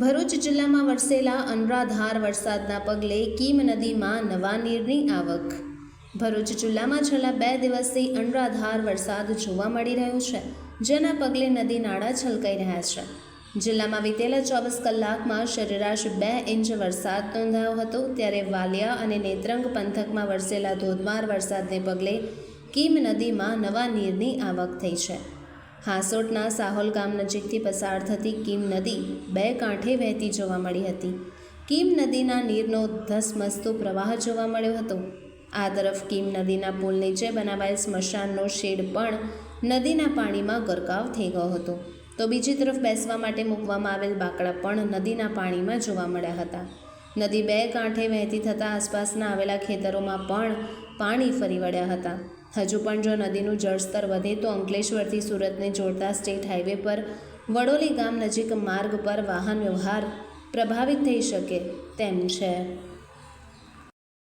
ભરૂચ જિલ્લામાં વરસેલા અનરાધાર વરસાદના પગલે કીમ નદીમાં નવા નીરની આવક. ભરૂચ જિલ્લામાં છેલ્લા બે દિવસથી અનરાધાર વરસાદ જોવા મળી રહ્યો છે, જેના પગલે નદી નાળા છલકાઈ રહ્યા છે. જિલ્લામાં વિતેલા ચોવીસ કલાકમાં સરેરાશ બે ઇંચ વરસાદ નોંધાયો હતો, ત્યારે વાલિયા અને નેત્રંગ પંથકમાં વરસેલા ધોધમાર વરસાદને પગલે કીમ નદીમાં નવા નીરની આવક થઈ છે. હાંસોટના સાહોલ ગામ નજીકથી પસાર થતી કીમ નદી બે કાંઠે વહેતી જોવા મળી હતી. કીમ નદીના નીરનો ધસમસતો પ્રવાહ જોવા મળ્યો હતો. આ તરફ કીમ નદીના પુલ નીચે બનાવાયેલ સ્મશાનનો શેડ પણ નદીના પાણીમાં ગરકાવ થઈ ગયો હતો. તો બીજી તરફ બેસવા માટે મૂકવામાં આવેલ બાકડા પણ નદીના પાણીમાં જોવા મળ્યા હતા. નદી બે કાંઠે વહેતી થતાં આસપાસના આવેલા ખેતરોમાં પણ પાણી ફરી વળ્યા હતા. હજુ પણ જો નદીનું જળસ્તર વધે તો અંકલેશ્વરથી સુરતને જોડતા સ્ટેટ હાઈવે પર વડોલી ગામ નજીક માર્ગ પર વાહન વ્યવહાર પ્રભાવિત થઈ શકે તેમ છે.